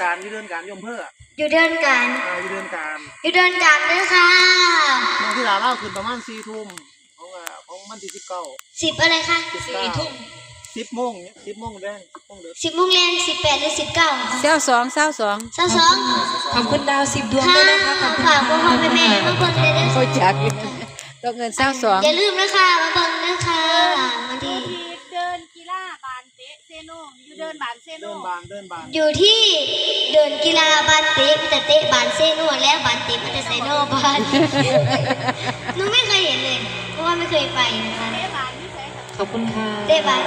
การอยู่เดือนการยมเพื่ออยู่เดินกัน อ่าอยู่เดือนการอยู่เดินกันเด้อค่ะน้องที่ดาเล่าขึ้นประมาณสี่ทุ่มของอ่าของมันที่สิบเก้า สิบอะไรคะสิบเก้า สิบโมงเนี่ยสิบโมงแดงสิบโมงเดือสิบโมงแรงสิบแปดหรือสิบเก้าเศร้าสองเศร้าสองสองสองขอบคุณดาวสิบดวงค่ะด้วยนะคะขอบคุณฝากพ่อพ่อแม่แม่มาเบิ่งเลยเด้อเขาจักต้องเงินเศร้าสองอย่าลืมนะคะมาเบิ่งเด้อค่ะวันที่ เดินกีฬาบานเตะเซโนอยู่ เดินบานเซโนเดินบานเดินบานอยู่ที่เดินกีฬาบานเตะมีแต่เตะบานเซโนและบานเตะมันจะใส่นอกบานหนูไม่เคยเห็นเลย เพราะว่าไม่เคยไปนะคะเตะบานนี่ใช่ค่ะขอบคุณค่ะเตะบาน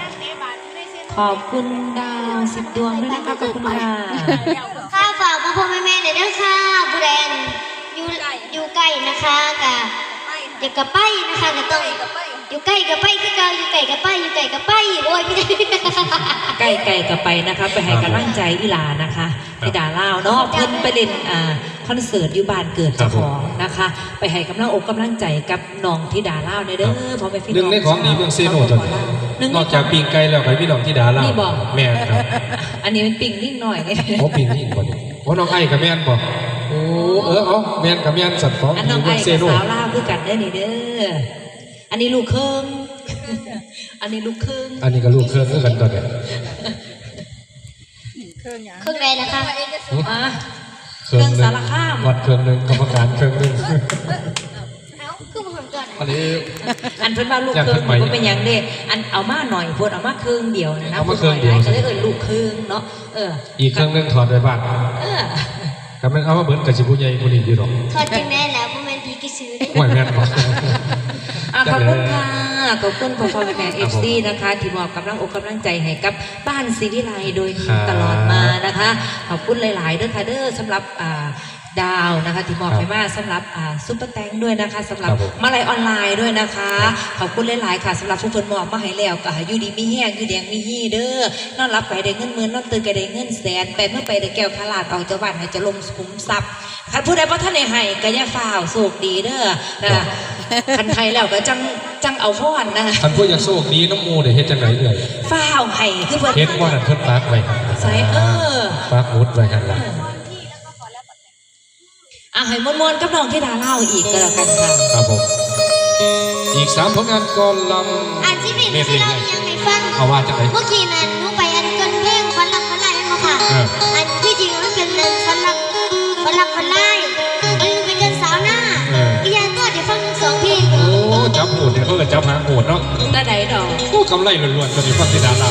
ย่างเตะบานอยู่ในเซโนขอบคุณดาวสิบดวงด้วยนะคะขอบคุณค่ะค่ะฝากพ่อพ่อแม่แม่เลยเด้อค่ะบุแรนอยู่อยู่ใกล้นะคะกะอย่ากะไปนะคะก็ต้อง อยู่ใกล้กับไปคือเก่าอยู่ไกลกับไปอยู่ไกลกับไปโอ้ยไม่ได้ใกล้ไก่กับไปนะคะไปให้กำลังใจอีหลานะคะพี่ดาล่าวเนาะเพิ่นไปเล่นอ่าคอนเสิร์ตอยู่บ้านเกิดเจ้าของนะคะ ไปให้กำลังอกกำลังใจกับน้องที่ดาล่าวในเด้อพอไปพี่หนึ่งในของดีเมืองเซโนจนหนึ่งนอกจากปีงไก่แล้วไปพี่น้องที่ดาลานี่บอกแม่นครับอันนี้เป็นปิ่งนิ่งหน่อยเนี่ยโอ้ปีงนี่บ่นี่โอ้น้องไอ้กับแม่นบ่โอ้เออเอาแม่นกับแม่นสัตว์ของอันดีน้องเมืไอ้องเซกับโนสาวลาวคือกันเด้อนี่เด้อ อันนี้ลูกครึ่งอันนี้ลูกครึ่งอันนี้ก็ลูกเครื่องคือกันตอนเนี้ยเครื่องใดนะคะอะเครื่องหเครื่องนึสางรคามวัดเครื่องหนึงกรรมการเครื่องหนึงเอ้าคือมาผมก่อนอันนี้อันเพิ่นว่าลูกอยากครึ่งขึ้นใหม่ก็เป็นหยังเด้อันเอามาหน่อยพดเอามาครึ่งเดียวนะนะเอามาครึ่งเดียวก็เลยเอิ้นลูกครึ่งเนาะเอออีกเครื่องหนึงถอดไว้บ้านเออก็แม่นเอามาเบิ่นกับสิผู้ใหญ่ผู้นี้อยู่ดอกทอดจริงแน่แล้วพ่อแม่นพีกิซื้อห่วยแม่นบ่อะ ขอบคุณค่ะ ขอบคุณพ่อพ่อแม่แม่คเอรับฟผมซีนะคะ ที่มอบกำลังอกกำลังใจให้กับบ้านศิวิไลโดยครับตลอดมานะคะ ขอบคุณหลายๆเด้อค่ะเด้อสำหรับอ่า ดาวนะคะที่มอบครับให้มาสำหรับอ่าซุปเปอร์แตงด้วยนะคะสำหรับครับผมมาลัยออนไลน์ด้วยนะคะ ขอบคุณหลายๆค่ะสำหรับผู้คนมอบมาให้แล้วก็ให้อยู่ดีมีแห้งอยู่แดงมีฮี่เด้อนอนรับไปได้เงินหมื่นนอนตื่นก็ได้เงินแสนไปเมื่อไปได้แก้วขลาดออกจากบ้านให้จะลมขุมทรัพย์คันผู้ใดบ่ท่านได้ให้ก็อย่าฟ้าวโชคดีเด้อนะคะคันไทยแล้วก็จังจังเอาพรนะคะท่านผู้อยากโชคดีน้ำหมูได้เฮ็ดจังไดเอ่ยฟ้าวให้คือเพิ่นเฮ็ดบ่นั่นเพิ่นปากไว้ครับใส่เออปากมุดไว้หั่นล่ะ อะให้มวนๆกับน้องที่ดาเล่าอีกก็แล้วกันค่ะ ครับผม อีกสามผลงานก่อนลำอันที่เป็นที่เรายังไม่ฟังเอาว่าจังไดเมื่อกี้นั้นหนูไปอันเกินเพลงฟันลักฟันไล่นั่นมาค่ะเอออันที่จริงมันเป็นอันฟันลักฟันลักฟันไล่มันเป็นเกินสาวหน้าเอออีกอย่างก็เดี๋ยวฟังสองเพลงโอ้จับโหดเนี่ยเพิ่นจับหางโหดเนาะตาใดดอกโอ้กำไรล้วนๆตัวนี้ฟังที่ดาลา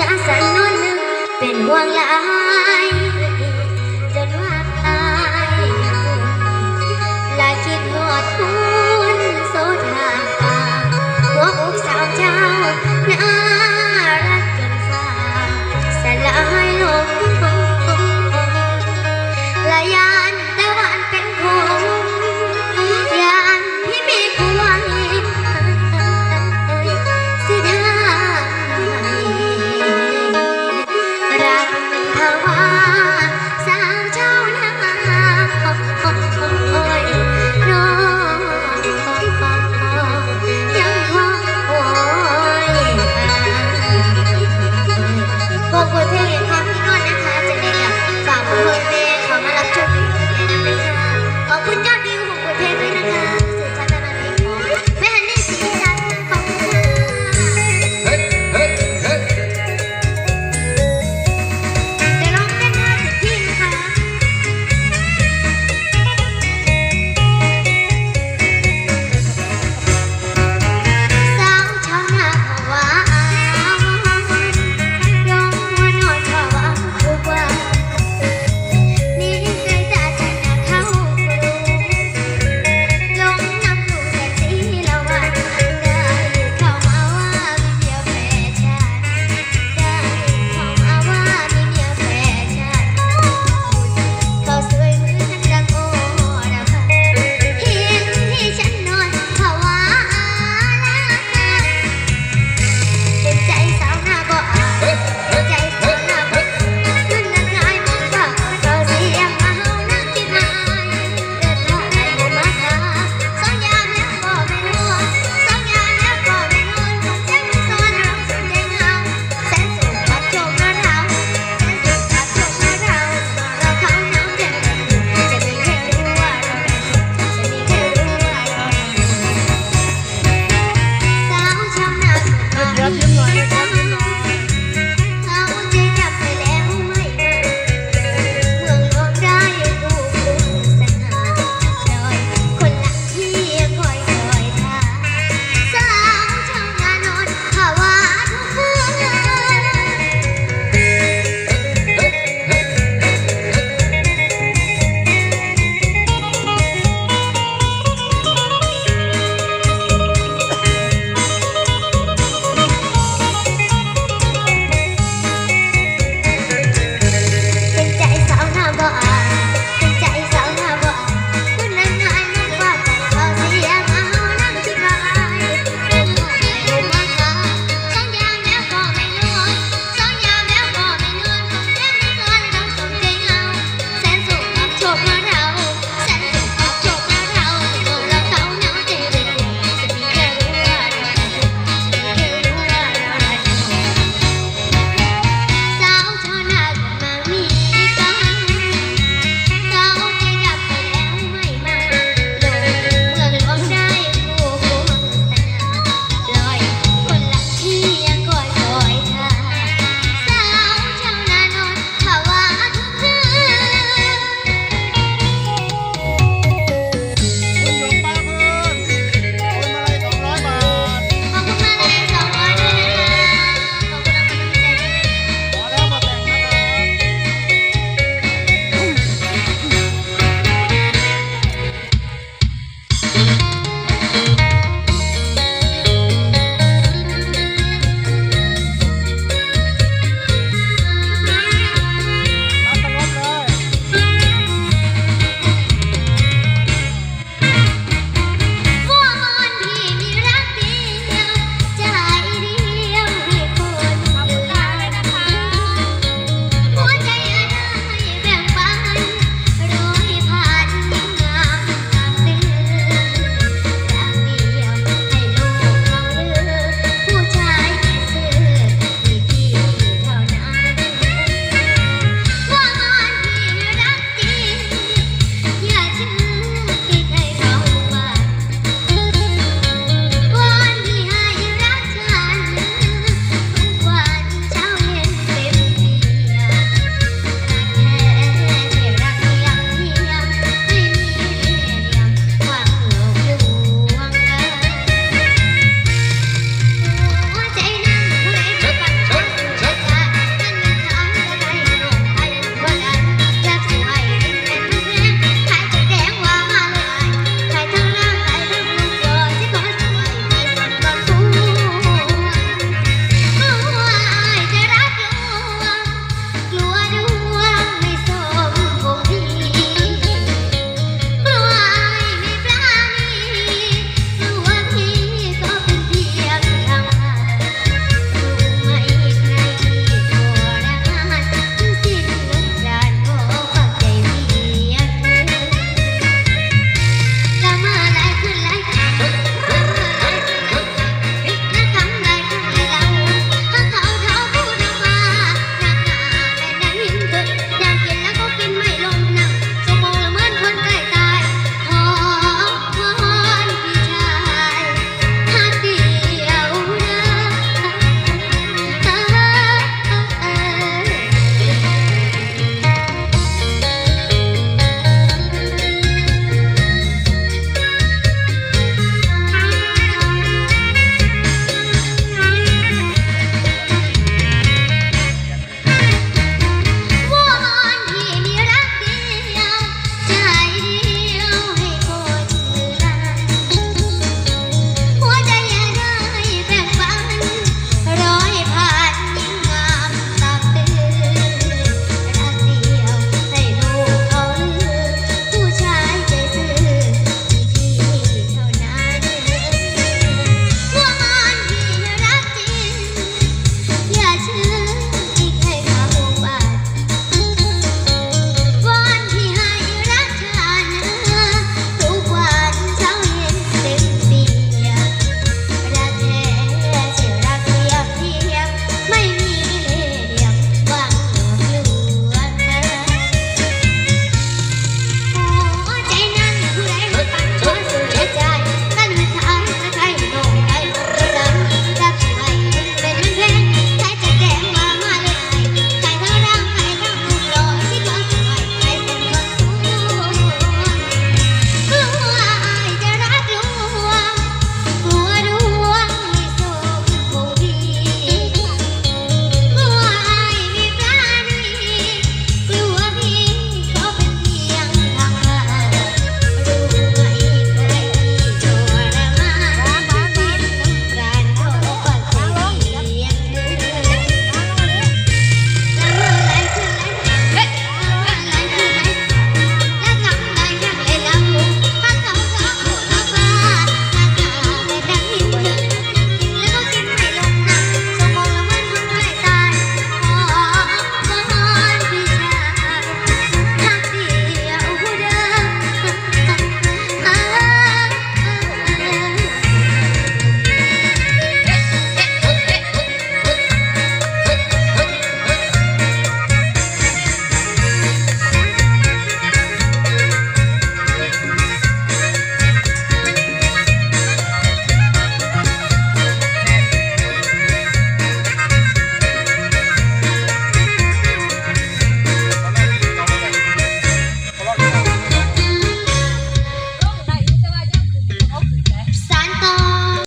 กันจิตาสันนวนหนึ่งเป็นห่วงหลาย